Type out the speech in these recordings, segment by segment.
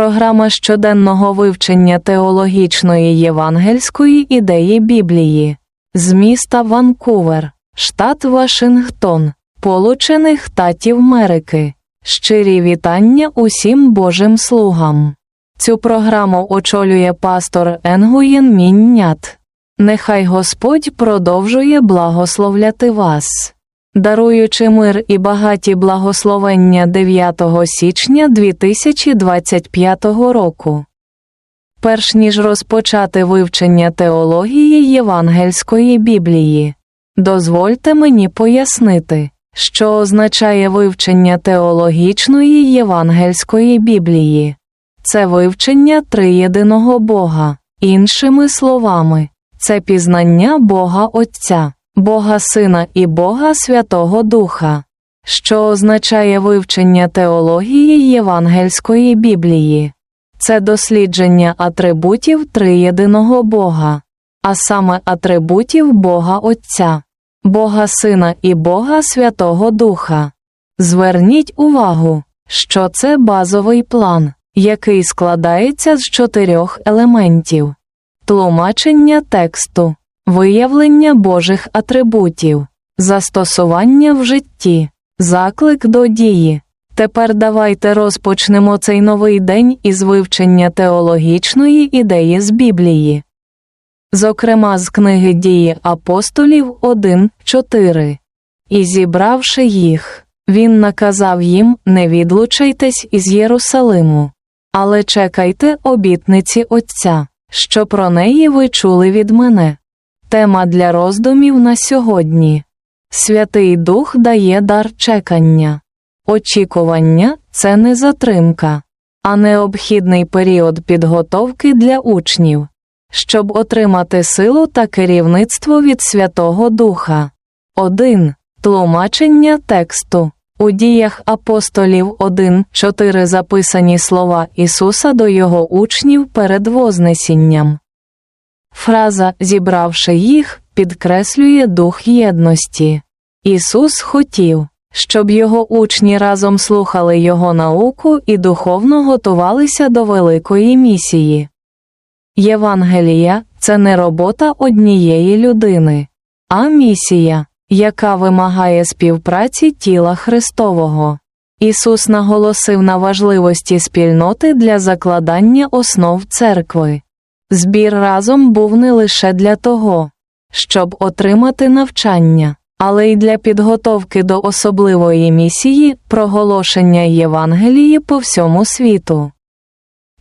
програма щоденного вивчення теологічної євангельської ідеї Біблії з міста Ванкувер, штат Вашингтон, Получених Штатів Америки. Щирі вітання усім Божим слугам. Цю програму очолює пастор Енгуєн Міннят. Нехай Господь продовжує благословляти вас, даруючи мир і багаті благословення 9 січня 2025 року. Перш ніж розпочати вивчення теології Євангельської Біблії, дозвольте мені пояснити, що означає вивчення теологічної Євангельської Біблії. Це вивчення триєдиного Бога, іншими словами, це пізнання Бога Отця, Бога Сина і Бога Святого Духа, що означає вивчення теології Євангельської Біблії. Це дослідження атрибутів триєдиного Бога, а саме атрибутів Бога Отця, Бога Сина і Бога Святого Духа. Зверніть увагу, що це базовий план, який складається з чотирьох елементів тлумачення тексту, виявлення Божих атрибутів, застосування в житті, заклик до дії. Тепер давайте розпочнемо цей новий день із вивчення теологічної ідеї з Біблії. Зокрема, з книги дії апостолів 1.4. І зібравши їх, він наказав їм не відлучайтесь із Єрусалиму, але чекайте обітниці Отця, що про неї ви чули від мене. Тема для роздумів на сьогодні Святий Дух дає дар чекання. Очікування це не затримка, а необхідний період підготовки для учнів, щоб отримати силу та керівництво від Святого Духа. 1. Тлумачення тексту. У діях апостолів 1.4 записані слова Ісуса до його учнів перед Вознесінням. Фраза зібравши їх підкреслює дух єдності. Ісус хотів, щоб його учні разом слухали Його науку і духовно готувалися до великої місії. Євангелія це не робота однієї людини, а місія, яка вимагає співпраці тіла Христового. Ісус наголосив на важливості спільноти для закладання основ церкви. Збір разом був не лише для того, щоб отримати навчання, але й для підготовки до особливої місії проголошення Євангелії по всьому світу.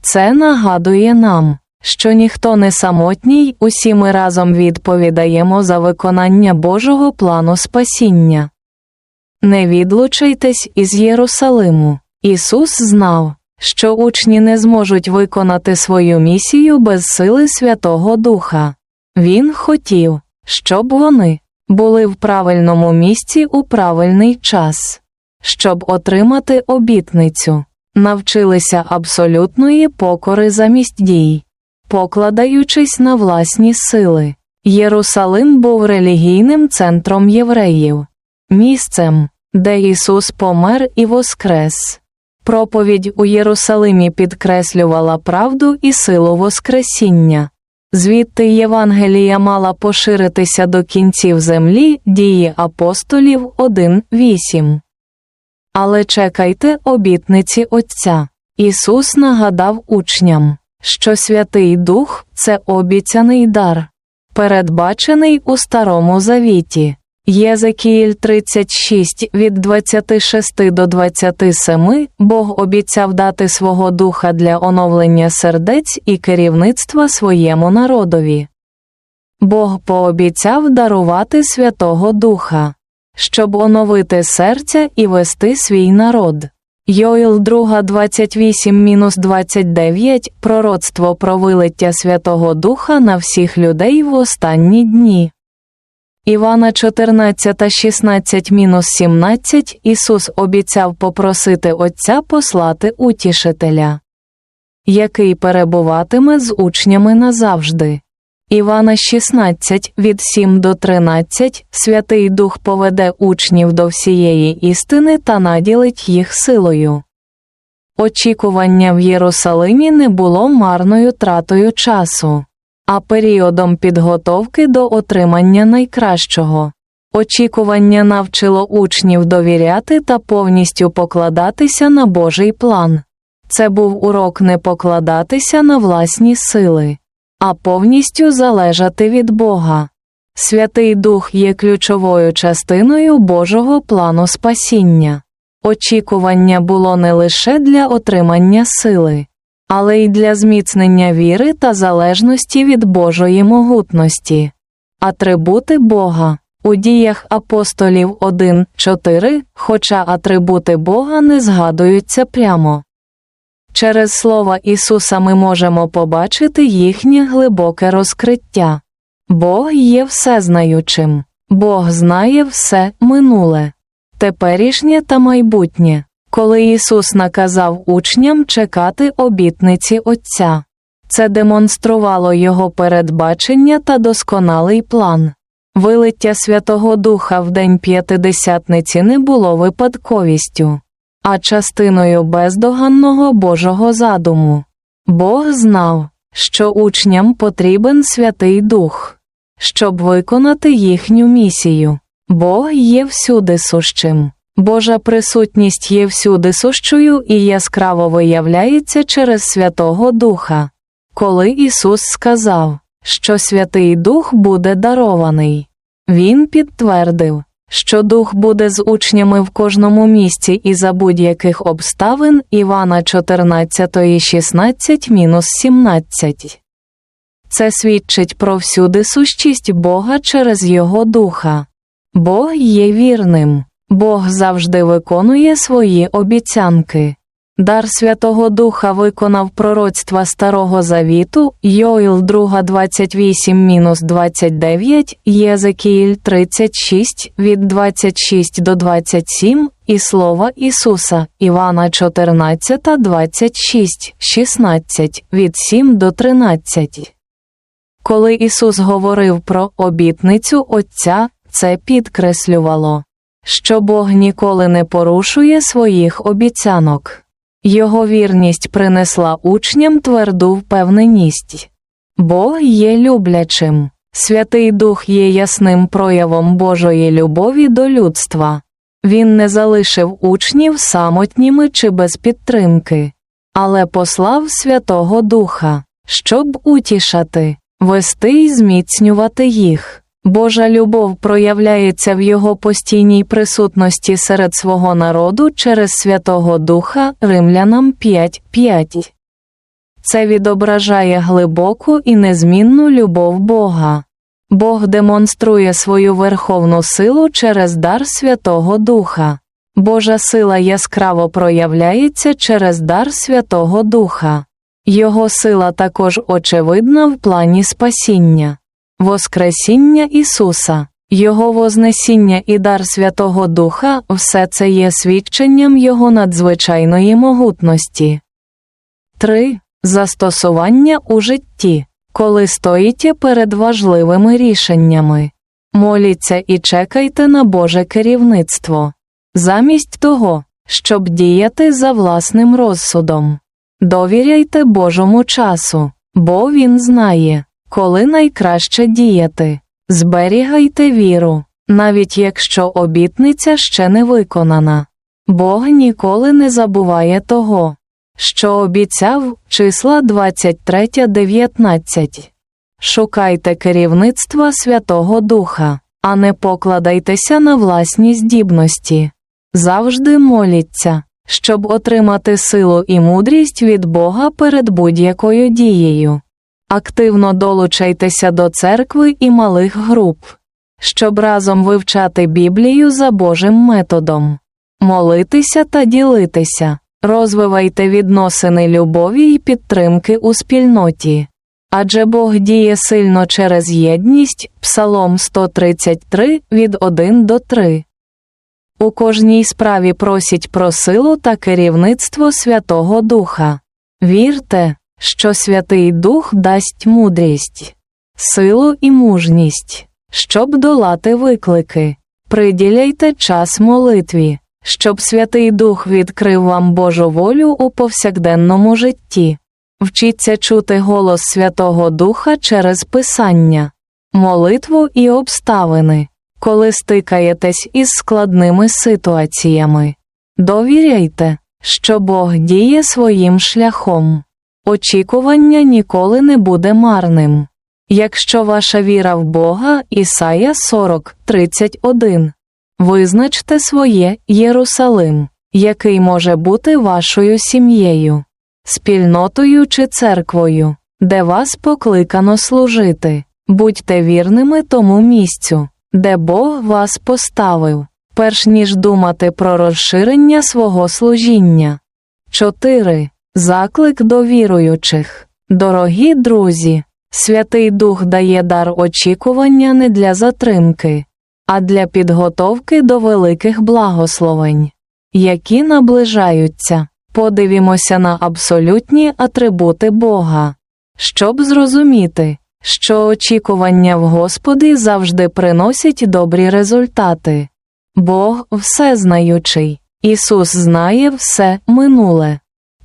Це нагадує нам, що ніхто не самотній, усі ми разом відповідаємо за виконання Божого плану спасіння. Не відлучайтесь із Єрусалиму. Ісус знав, що учні не зможуть виконати свою місію без сили Святого Духа. Він хотів, щоб вони були в правильному місці у правильний час, щоб отримати обітницю, навчилися абсолютної покори замість дій, покладаючись на власні сили. Єрусалим був релігійним центром євреїв, місцем, де Ісус помер і воскрес. Проповідь у Єрусалимі підкреслювала правду і силу Воскресіння. Звідти Євангелія мала поширитися до кінців землі дії апостолів 1.8. Але чекайте обітниці Отця. Ісус нагадав учням, що Святий Дух це обіцяний дар, передбачений у Старому Завіті. Єзекіїль 36 від 26 до 27 Бог обіцяв дати свого духа для оновлення сердець і керівництва своєму народові. Бог пообіцяв дарувати Святого Духа, щоб оновити серця і вести свій народ. Йоїл 2 28-29 Пророцтво про вилиття Святого Духа на всіх людей в останні дні. Івана 14, 16 17 Ісус обіцяв попросити Отця послати утішителя, який перебуватиме з учнями назавжди. Івана 16 від 7 до 13 Святий Дух поведе учнів до всієї істини та наділить їх силою. Очікування в Єрусалимі не було марною тратою часу, а періодом підготовки до отримання найкращого. Очікування навчило учнів довіряти та повністю покладатися на Божий план. Це був урок не покладатися на власні сили, а повністю залежати від Бога. Святий Дух є ключовою частиною Божого плану спасіння. Очікування було не лише для отримання сили, але й для зміцнення віри та залежності від Божої могутності. Атрибути Бога у діях апостолів 1.4, хоча атрибути Бога не згадуються прямо. Через слова Ісуса ми можемо побачити їхнє глибоке розкриття. Бог є всезнаючим, Бог знає все минуле, теперішнє та майбутнє, коли Ісус наказав учням чекати обітниці Отця. Це демонструвало Його передбачення та досконалий план. Вилиття Святого Духа в День П'ятидесятниці не було випадковістю, а частиною бездоганного Божого задуму. Бог знав, що учням потрібен Святий Дух, щоб виконати їхню місію. Бог є всюди сущим. Божа присутність є всюди сущою і яскраво виявляється через Святого Духа. Коли Ісус сказав, що Святий Дух буде дарований, Він підтвердив, що Дух буде з учнями в кожному місці і за будь-яких обставин Івана 14, 16 17. Це свідчить про всюди сущість Бога через Його Духа. Бог є вірним, Бог завжди виконує свої обіцянки. Дар Святого Духа виконав пророцтва Старого Завіту, Йоїл 2 28-29, Єзекіїль 36 від 26 до 27 і Слова Ісуса, Івана 14 26, 16 від 7 до 13. Коли Ісус говорив про обітницю Отця, це підкреслювало, що Бог ніколи не порушує своїх обіцянок. Його вірність принесла учням тверду впевненість. Бог є люблячим, Святий Дух є ясним проявом Божої любові до людства. Він не залишив учнів самотніми чи без підтримки, але послав Святого Духа, щоб утішати, вести і зміцнювати їх. Божа любов проявляється в його постійній присутності серед свого народу через Святого Духа Римлянам 5.5. Це відображає глибоку і незмінну любов Бога. Бог демонструє свою верховну силу через дар Святого Духа. Божа сила яскраво проявляється через дар Святого Духа. Його сила також очевидна в плані спасіння. Воскресіння Ісуса, Його Вознесіння і дар Святого Духа все це є свідченням Його надзвичайної могутності. 3. Застосування у житті, коли стоїте перед важливими рішеннями. Моліться і чекайте на Боже керівництво. Замість того, щоб діяти за власним розсудом. Довіряйте Божому часу, бо Він знає коли найкраще діяти. Зберігайте віру, навіть якщо обітниця ще не виконана. Бог ніколи не забуває того, що обіцяв числа 23-19. Шукайте керівництва Святого Духа, а не покладайтеся на власні здібності. Завжди моліться, щоб отримати силу і мудрість від Бога перед будь-якою дією. Активно долучайтеся до церкви і малих груп, щоб разом вивчати Біблію за Божим методом, молитися та ділитися, розвивайте відносини любові і підтримки у спільноті. Адже Бог діє сильно через єдність, Псалом 133 від 1 до 3. У кожній справі просіть про силу та керівництво Святого Духа. Вірте, що Святий Дух дасть мудрість, силу і мужність, щоб долати виклики. Приділяйте час молитві, щоб Святий Дух відкрив вам Божу волю у повсякденному житті. Вчіться чути голос Святого Духа через Писання, молитву і обставини, коли стикаєтесь із складними ситуаціями. Довіряйте, що Бог діє своїм шляхом. Очікування ніколи не буде марним. Якщо ваша віра в Бога, Ісая 40, 31. Визначте своє Єрусалим, який може бути вашою сім'єю, спільнотою чи церквою, де вас покликано служити. Будьте вірними тому місцю, де Бог вас поставив, перш ніж думати про розширення свого служіння. 4. Заклик до віруючих. Дорогі друзі, Святий Дух дає дар очікування не для затримки, а для підготовки до великих благословень, які наближаються. Подивімося на абсолютні атрибути Бога, щоб зрозуміти, що очікування в Господі завжди приносять добрі результати. Бог всезнаючий, Ісус знає все минуле,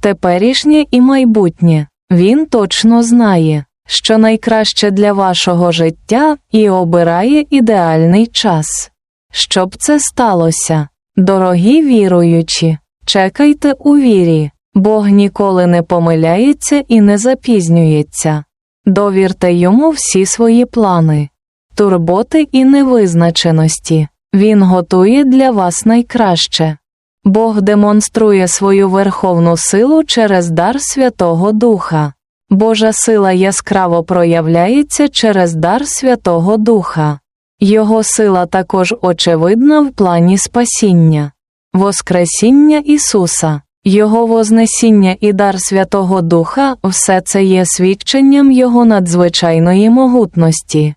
теперішнє і майбутнє. Він точно знає, що найкраще для вашого життя і обирає ідеальний час. Щоб це сталося, дорогі віруючі, чекайте у вірі, Бог ніколи не помиляється і не запізнюється. Довірте йому всі свої плани, турботи і невизначеності. Він готує для вас найкраще. Бог демонструє свою верховну силу через дар Святого Духа. Божа сила яскраво проявляється через дар Святого Духа. Його сила також очевидна в плані спасіння, Воскресіння Ісуса, Його Вознесіння і дар Святого Духа все це є свідченням Його надзвичайної могутності.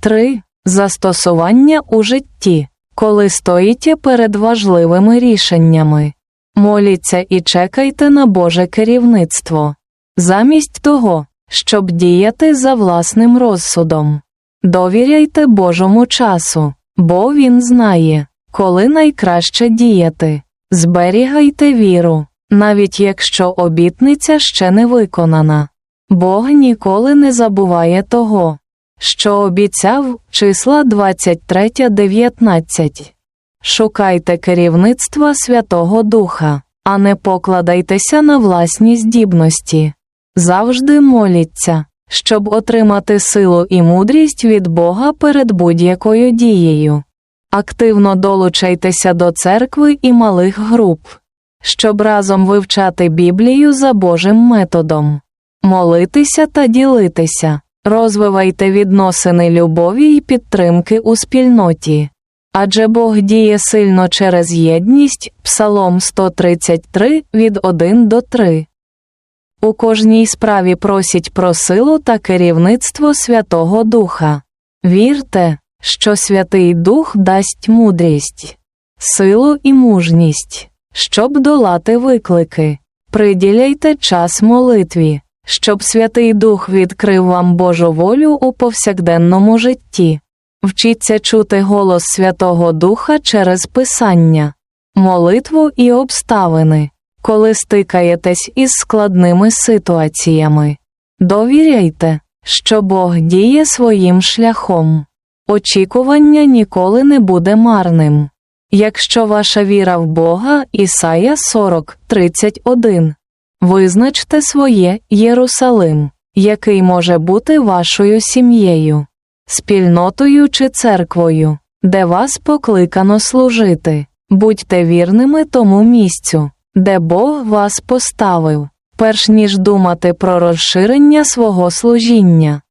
3. Застосування у житті, коли стоїте перед важливими рішеннями. Моліться і чекайте на Боже керівництво. Замість того, щоб діяти за власним розсудом. Довіряйте Божому часу, бо Він знає, коли найкраще діяти. Зберігайте віру, навіть якщо обітниця ще не виконана. Бог ніколи не забуває того, що обіцяв числа 23-19. Шукайте керівництва Святого Духа, а не покладайтеся на власні здібності. Завжди моліться, щоб отримати силу і мудрість від Бога перед будь-якою дією. Активно долучайтеся до церкви і малих груп, щоб разом вивчати Біблію за Божим методом, молитися та ділитися, розвивайте відносини любові і підтримки у спільноті. Адже Бог діє сильно через єдність, Псалом 133 від 1 до 3. У кожній справі просіть про силу та керівництво Святого Духа. Вірте, що Святий Дух дасть мудрість, силу і мужність, щоб долати виклики. Приділяйте час молитві, щоб Святий Дух відкрив вам Божу волю у повсякденному житті. Вчіться чути голос Святого Духа через Писання, молитву і обставини, коли стикаєтесь із складними ситуаціями. Довіряйте, що Бог діє своїм шляхом. Очікування ніколи не буде марним. Якщо ваша віра в Бога, Ісая 40, 31. Визначте своє Єрусалим, який може бути вашою сім'єю, спільнотою чи церквою, де вас покликано служити. Будьте вірними тому місцю, де Бог вас поставив, перш ніж думати про розширення свого служіння.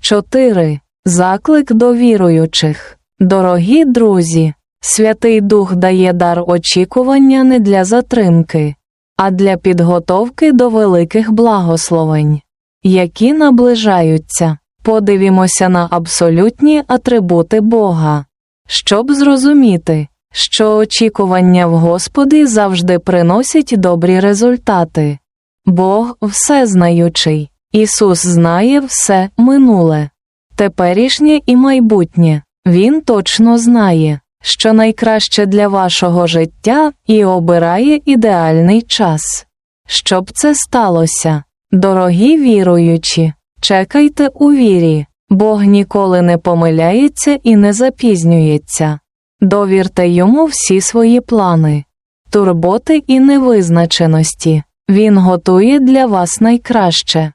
4. Заклик до віруючих. Дорогі друзі, Святий Дух дає дар очікування не для затримки, а для підготовки до великих благословень, які наближаються. Подивімося на абсолютні атрибути Бога, щоб зрозуміти, що очікування в Господі завжди приносять добрі результати. Бог всезнаючий, Ісус знає все минуле, теперішнє і майбутнє, Він точно знає, що найкраще для вашого життя і обирає ідеальний час. Щоб це сталося, дорогі віруючі, чекайте у вірі, Бог ніколи не помиляється і не запізнюється. Довірте йому всі свої плани, турботи і невизначеності. Він готує для вас найкраще.